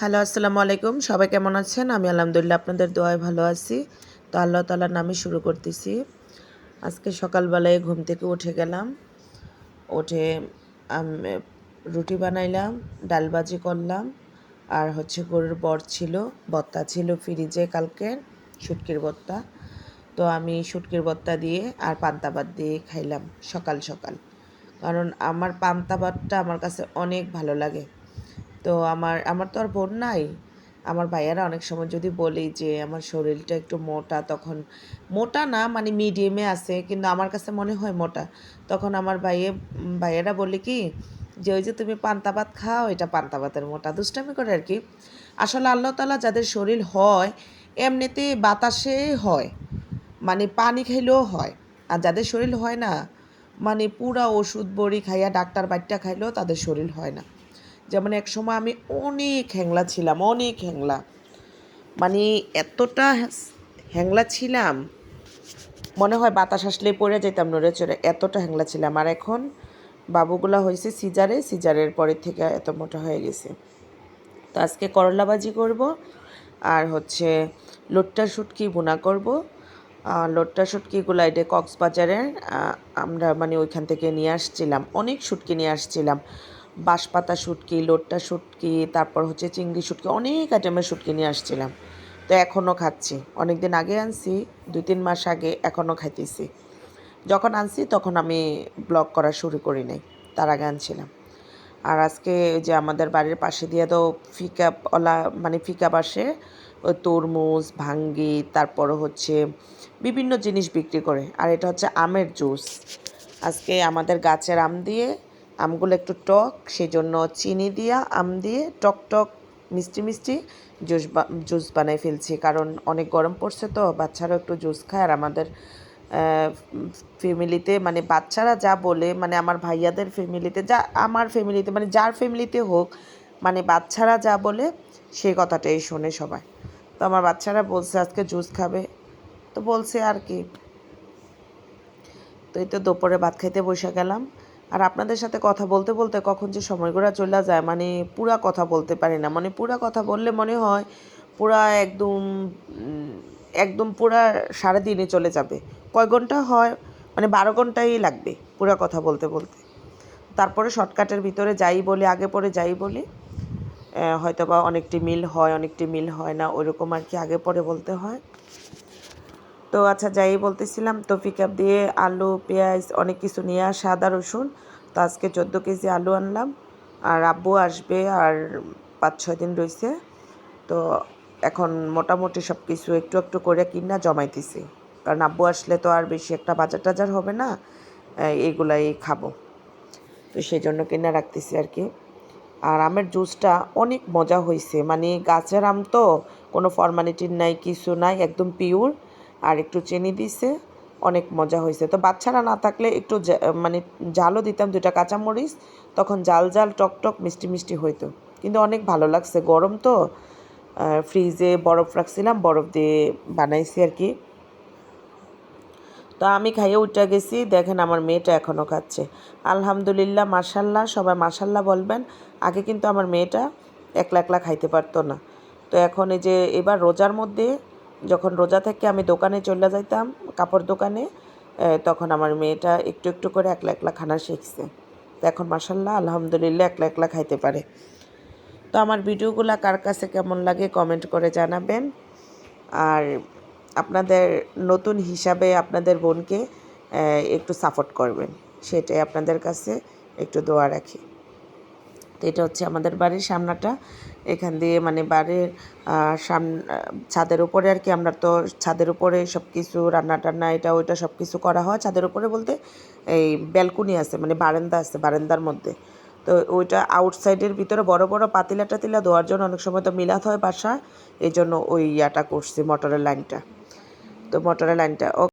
Hello, আসসালামু আলাইকুম। সবাই কেমন আছেন? আমি আলহামদুলিল্লাহ আপনাদের দোয়ায় ভালো আছি। তো আল্লাহ তালার নামে শুরু করতেছি। আজকে সকালবেলায় ঘুম থেকে উঠে গেলাম। উঠে আমি, রুটি বানাইলাম, ডাল ভাজি করলাম। আর হচ্ছে গরুর বর ছিল, বত্তা ছিল ফ্রিজে কালকে, শুটকির বত্তা। তো আমি শুটকির বত্তা দিয়ে আর পান্তা ভাত দিয়ে খাইলাম সকাল সকাল। কারণ আমার পান্তা ভাতটা আমার কাছে অনেক ভালো লাগে। তো আমার আমার তো আর বোন নাই। আমার ভাইয়ারা অনেক সময় যদি বলি যে আমার শরীরটা একটু মোটা, তখন মোটা না মানে মিডিয়ামে আছে, কিন্তু আমার কাছে মনে হয় মোটা। তখন আমার ভাইয়ে, ভাইয়েরা বলে কি, যে ওই যে তুমি পান্তা ভাত খাও, এটা পান্তা ভাতের মোটা। দুষ্টামি করে আর কি। আসলে আল্লাহ তালা যাদের শরীর হয়, এমনিতে বাতাসে হয় মানে পানি খাইলেও হয়। আর যাদের শরীর হয় না মানে পুরা ওষুধ বড়ি খাইয়া ডাক্তার বাট্টা খাইলেও তাদের শরীর হয় না। যেমন এক সময় আমি অনেক হ্যাংলা ছিলাম, অনেক হ্যাংলা। মানে এতটা হ্যাংলা ছিলাম। মনে হয় বাতাস আসলে পড়ে যেতাম নড়ে চড়ে, এতটা হ্যাংলা ছিলাম। আর এখন বাবুগুলা হয়েছে সিজারে, সিজারের পরের থেকে এত মোটা হয়ে গেছে। তো আজকে করলা ভাজি করব, আর হচ্ছে লোট্টা শুটকি বোনা করব। লোট্টা শুটকিগুলো এটা কক্সবাজারের আমরা মানে ওইখান থেকে নিয়ে আসছিলাম, অনেক শুটকি নিয়ে আসছিলাম। বাঁশপাতা শুটকি, লোট্টা শুটকি, তারপর হচ্ছে চিংড়ি শুটকি, অনেক আইটেমের শুটকি নিয়ে আসছিলাম। তো এখনও খাচ্ছি। অনেক দিন আগে আনছি, দুই তিন মাস আগে এখনও খাইতেছি। যখন আনছি তখন আমি ব্লগ করা শুরু করি নাই, তার আগে আনছিলাম। আর আজকে যে আমাদের বাড়ির পাশে দিয়ে তো ফিকা, ওলা মানে ফিকা পাশে ওই তরমুজ, ভাঙ্গি, তারপর হচ্ছে বিভিন্ন জিনিস বিক্রি করে। আর এটা হচ্ছে আমের জুস। আজকে আমাদের গাছের আম দিয়ে আমগুলো একটু টক সেই জন্য চিনি দিয়া আম দিয়ে টক টক, মিষ্টি মিষ্টি জুস জুস বানাই ফেলছি। কারণ অনেক গরম পড়ছে তো, বাচ্চারাও একটু জুস খায়। আর আমাদের ফ্যামিলিতে মানে বাচ্চারা যা বলে মানে আমার ভাইয়াদের ফ্যামিলিতে, যা, আমার ফ্যামিলিতে মানে যার ফ্যামিলিতে হোক মানে বাচ্চারা যা বলে, সেই কথাটাই শোনে সবাই। তো আমার বাচ্চারা বলছে, আজকে জুস খাবে। তো বলছে, আর কি? তো এই তো দুপুরে ভাত খাইতে বসে গেলাম। আর আপনাদের সাথে কথা বলতে বলতে কখন যে সময় সময়গুলো চলে যায় মানে পুরা কথা বলতে পারি না। মানে পুরা কথা বললে মনে হয় পুরা একদম একদম পুরা সারা দিনে চলে যাবে। কয় ঘণ্টা হয়? মানে বারো ঘন্টাই লাগবে পুরা কথা বলতে বলতে। তারপরে শর্টকাটের ভিতরে যাই বলি, আগে পরে যাই বলি হয়তো বা অনেকটি মিল হয়, অনেকটি মিল হয় না, ওইরকম আর কি আগে পরে বলতে হয়। তো আচ্ছা যাই বলতেছিলাম তো পিকআপ দিয়ে আলু, পেঁয়াজ, অনেক কিছু নিয়ে আসে, আদা, রসুন। তো আজকে চোদ্দ কেজি আলু আনলাম। আর আব্বু আসবে আর পাঁচ ছয় দিন রয়েছে তো এখন মোটামুটি সব কিছু একটু একটু করে কিনা জমাইতেছি। কারণ আব্বু আসলে তো আর বেশি একটা বাজার টাজার হবে না এইগুলাই খাব। তো সেই জন্য কিনা রাখতেছি আর কি। আর আমের জুসটা অনেক মজা হয়েছে মানে গাছের আম তো কোনো ফর্মালিটির নাই, কিছু নাই, একদম পিওর আর একটু চিনি দিছে, অনেক মজা হয়েছে তো বাচ্চারা না থাকলে একটু মানে জালও দিতাম দুটা কাঁচামরিচ, তখন জাল জাল, টক টক, মিষ্টি মিষ্টি হইতো। কিন্তু অনেক ভালো লাগছে। গরম তো ফ্রিজে বরফ রাখছিলাম, বরফ দিয়ে বানাইছি আর কি। তো আমি খাইয়ে উঠে গেছি, দেখেন আমার মেয়েটা এখনও খাচ্ছে। আলহামদুলিল্লাহ মাসাল্লাহ সবাই মাসাল্লাহ বলবেন। আগে কিন্তু আমার মেয়েটা একলা একলা খাইতে পারতো না। তো এখন এই যে, এবার রোজার মধ্যে যখন রোজা থেকে আমি দোকানে চলে যাইতাম, কাপড় দোকানে তখন আমার মেয়েটা একটু একটু করে একলা একলা খানা শিখছে। তো এখন মাসাল্লাহ আলহামদুলিল্লাহ একলা একলা খাইতে পারে। তো আমার ভিডিওগুলো কার কাছে কেমন লাগে কমেন্ট করে জানাবেন। আর আপনাদের নতুন হিসাবে আপনাদের বোনকে একটু সাপোর্ট করবেন। সেটাই আপনাদের কাছে একটু দোয়া রাখি। তো এটা হচ্ছে আমাদের বাড়ির সামনাটা। এখান দিয়ে মানে বাড়ির সাম ছাদের উপরে আর কি আমরা তো ছাদের উপরে সব কিছু রান্না টান্না এটা ওইটা সব কিছু করা হয়। ছাদের উপরে বলতে এই ব্যালকনি আছে মানে বারান্দা আছে, বারান্দার মধ্যে। তো ওইটা আউটসাইডের ভিতরে বড় বড় পাতিলা টাতিলা দেওয়ার জন্য অনেক সময় তো মিলাত হয় বাসা এই জন্য ওই ইয়াটা করছি, মোটরের লাইনটা। তো মোটরের লাইনটা